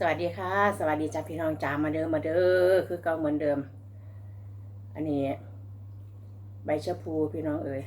สวัสดีค่ะ สวัสดีจ้าพี่น้องจ้ามาเดิมมาเด้อคือเก่าเหมือนเดิม อันนี้ ใบชะพูพี่น้องเอ๋ย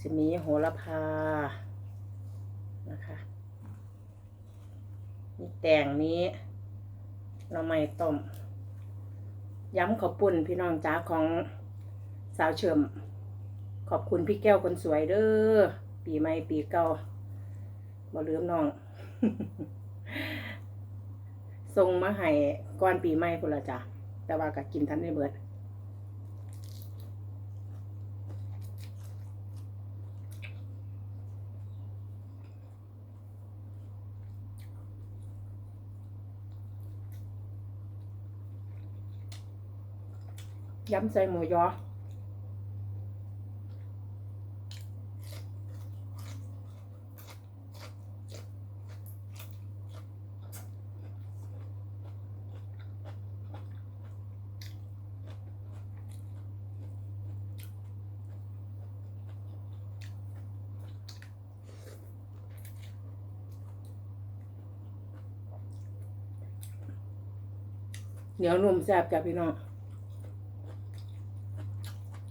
สิมีโหระพานะคะมีแตงนี้หน่อไม้ต้มย้ำขอบปุ่นพี่น้องจ้าของสาวเฉิมขอบคุณพี่แก้วคนสวยเด้อ ปีใหม่ปีเก่าบ่ลืมน้องส่งมาให้ก่อนปีใหม่พุ่นละจ้ะแต่ว่าก็กินทันได้เบิดย้ำใส่หมูยอ เหนียวนุ่มแซ่บจ้ะพี่น้อง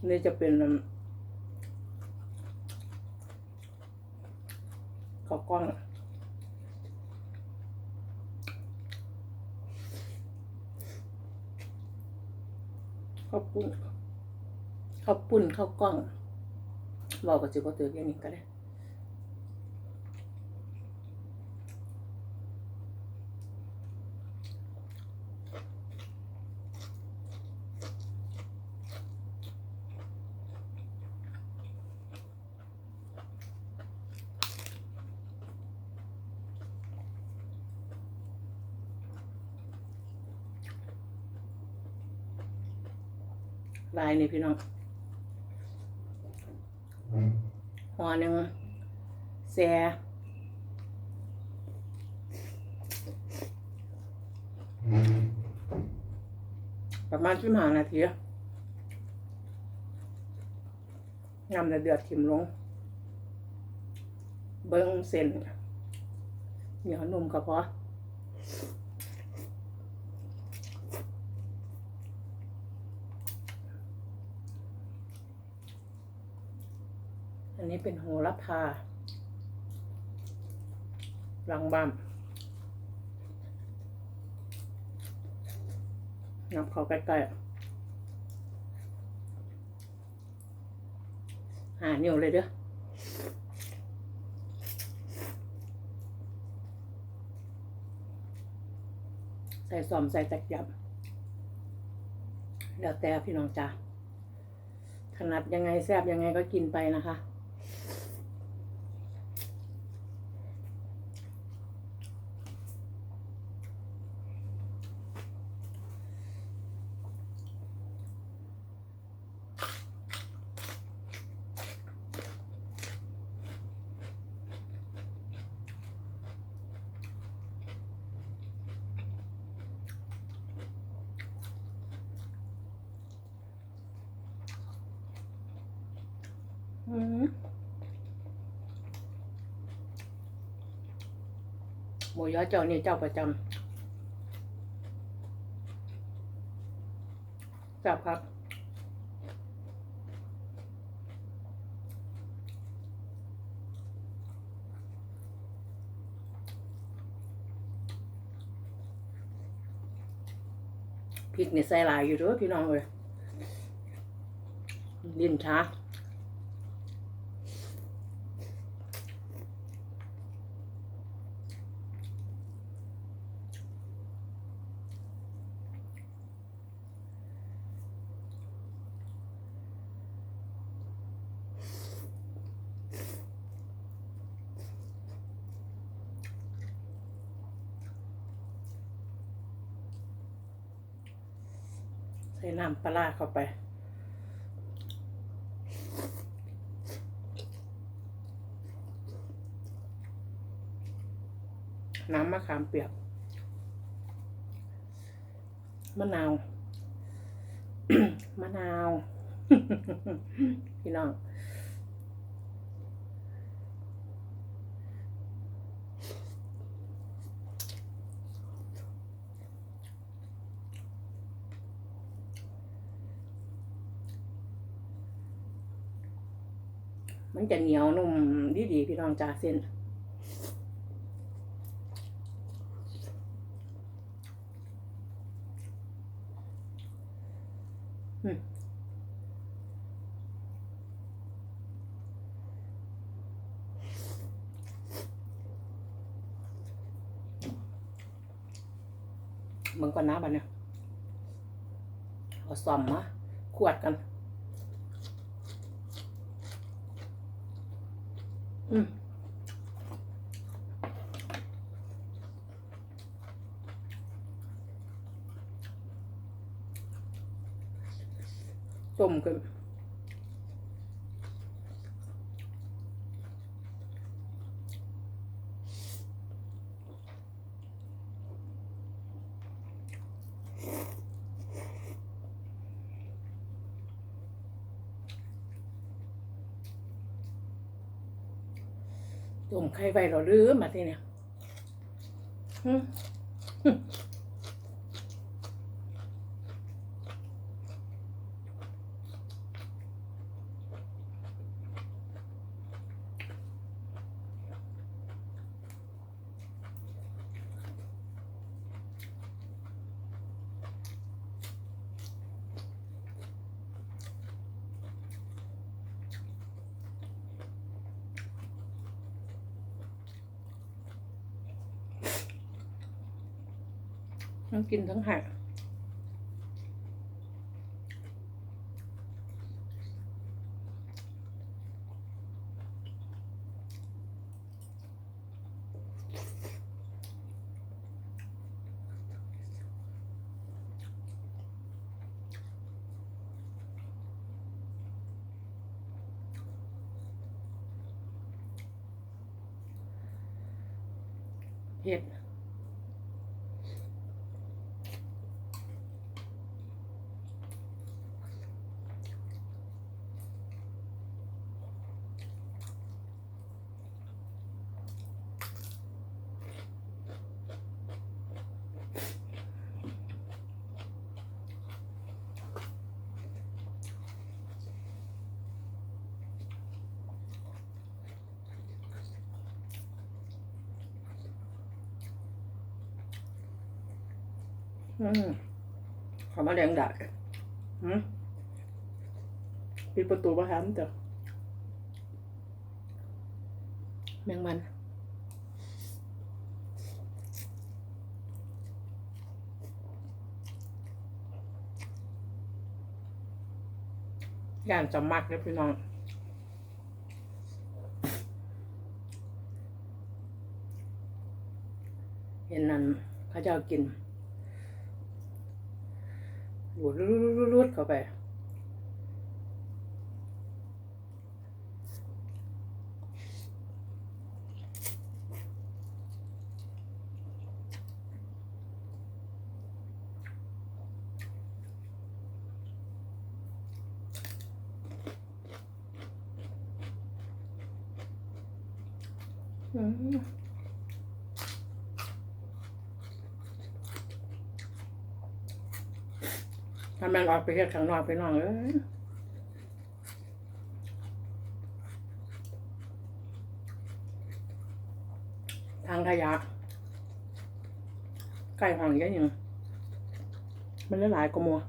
นี่จะเป็นข้าวกล้องข้าวปุ้นข้าวปุ้นข้าวกล้องบอกกับจิบว่าเตือแค่นี้ก็ได้ ลายนี่พี่น้องหัวหนึ่งแซ่ประมาณสิบห้านาทีงำเดือดถิ่มลง เบิ้งเส้นเหนียวนุ่มก็พอ อันนี้เป็นโหระพาลังบ้ามนับเขาใกล้ๆหาเนิ้วเลยเด้อใส่ซอมใส่จักยับแล้วแต่พี่น้องจ้าถนัดยังไงแซบยังไงก็กินไปนะคะ หมูยอเจ้านี่เจ้าประจำจับครับพริกนี่ใส่หลายอยู่ด้วยพี่น้องเอ้ยลิ้นช้า ใส่น้ำปลาร้าเข้าไป น้ำมะขามเปียกมะนาวมะนาว พี่น้อง มันจะเหนียวนุ่มดีดีๆพี่น้องจ้าเส้นมมึงก่อนนะบัดเนี่ยเอาซ่อมมาขวดกัน อืม ต้มกันต้มไข่ไว้เราลืมมาทีเนี่ย ทั้งกินทั้งหักเผ็ด ขามาแดงดักอืมปิดประตูบ้านเถอะแมงมันย่านจะมักเลยพี่น้องเห็นนั่นเขาจะเอากิน รูดรูดรูดรูด เข้าไปอืมถ้ามันออกไปเฮ็ดข้างนอกไปน้องเอ้ยทางขยะใกล้ห้องเยอะยังมันหลายกว่ามัว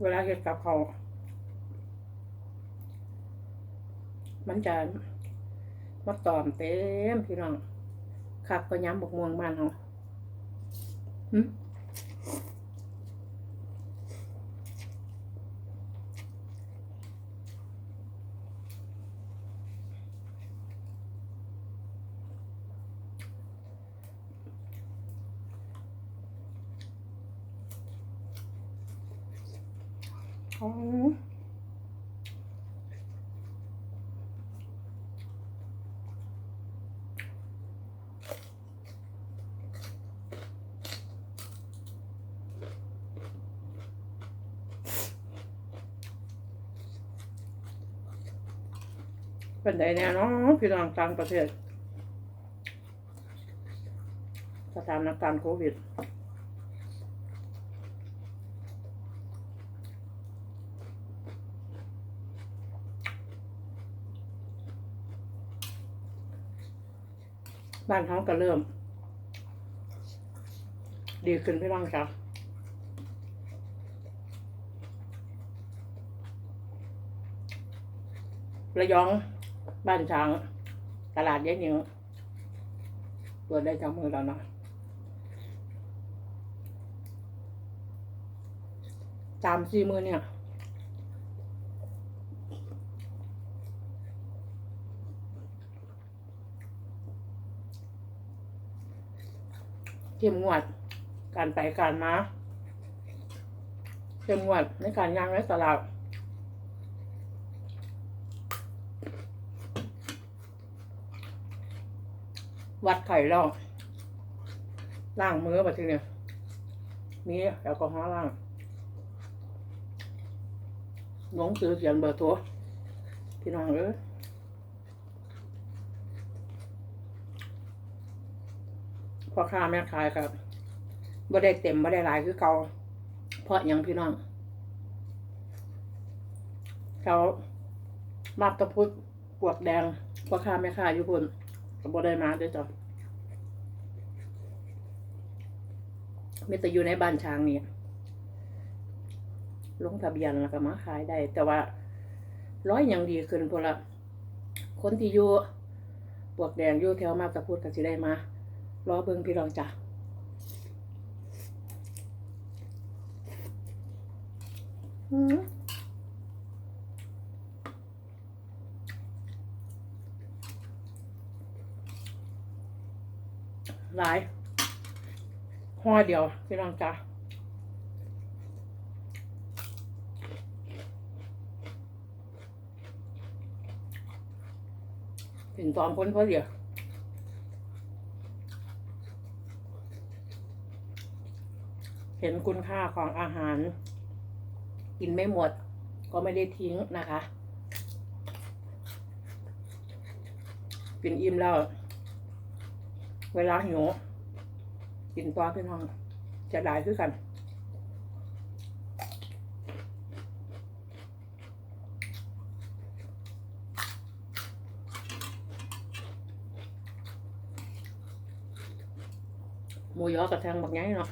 เวลาเฮ็ดกับเขามันจะมาตอมเต็มพี่น้อง ขับก็ย้ำบกม่วงบ้านเขาหึอ๋อ อ เป็นไดแน่เนาะพี่น้องต่างประเทศสถานการณ์โควิดบ้านเขาก็เริ่ม ดีขึ้นพี่น้องจ้ะระยอง บ้านช้าง ตลาดเยายหนิงเปิดได้จากมือแล้วเนาะสามสี่มือเนี่ยเข้มงวด การไปการมาเข้มงวดในการย่างในตลาด วัดไข่เราล้างมือมาทีเนี่ยมีแอลกอฮอล์ล้างหลงสือเขียนเบอร์โทรพี่น้องเอ้ยพ่อค้าแม่ขายครับบ่ได้เต็มบ่ได้หลายคือเก่าเพราะยังพี่น้องเขามาบตะพุดปวกแดงพ่อค้าแม่ขายอยู่พุ่น ก็บ่ได้มาด้วยจ้ะมีแต่อยู่ในบ้านช้างนี่ลงทะเบียนแล้วก็มาขายได้ แต่ว่าร้อยยังดีขึ้นพอละคนที่อยู่ปวกแดงอยู่แถวมาตะพูดก็สิได้มา รอเบิ่งพี่รองจ้ะอืม หลายห่อเดียวพี่น้องจ้าถึงสองคนพอเดียวเห็นคุณค่าของอาหาร กินไม่หมด ก็ไม่ได้ทิ้งนะคะ กินอิ่มแล้ว เวลาหิวกินตัวพี่น้องจะได้คือกันหมูยอกระแทงบักไงเนาะ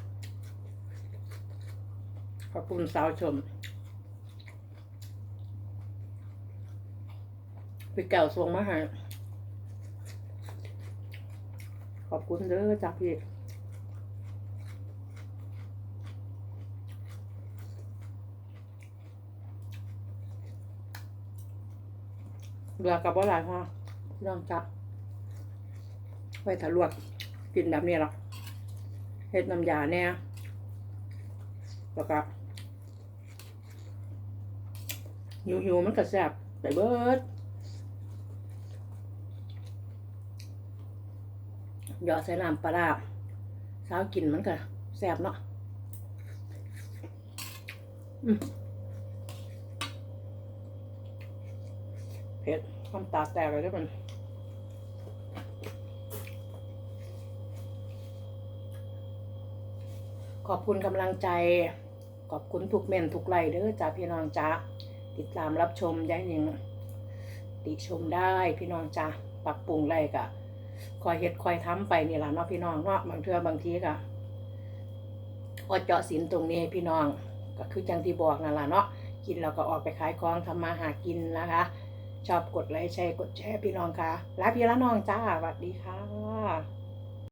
ขอบคุณสาวชมพี่แก้วส่งมาให้ ขอบคุณเด้อจ้าพี่เรือกับว่าหลายพ่อพี่น้องจับไว้ถลวกกินแบบนี้หรอกเฮ็ดน้ำยาแน่แล้วก็หิวหิวๆมันก็แซ่บไปเบิด หยอดใส่น้ำปลาร้าเช้ากินมันก็แซ่บเนาะเผ็ดน้ำตาแตกเลยได้อมันขอบคุณกำลังใจ ขอบคุณทุกเมนทุกไลค์เด้อจ้าพี่น้องจ้าติดตามรับชมย้ายหนิงติชมได้พี่น้องจ้าปรับปรุงไรกะ คอยเฮ็ดคอยทำไปนี่ล่ะเนาะพี่น้องเนาะบางเทื่อบางทีก็พอเจาะสินตรงนี้พี่น้อง ก็คือจังที่บอกนั่นล่ะเนาะกินเราก็ออกไปขายของทำมาหากินนะคะ ชอบกดไลค์แชร์กดแชร์พี่น้องค่ะรักพี่ละน้องจ้าสวัสดีค่ะ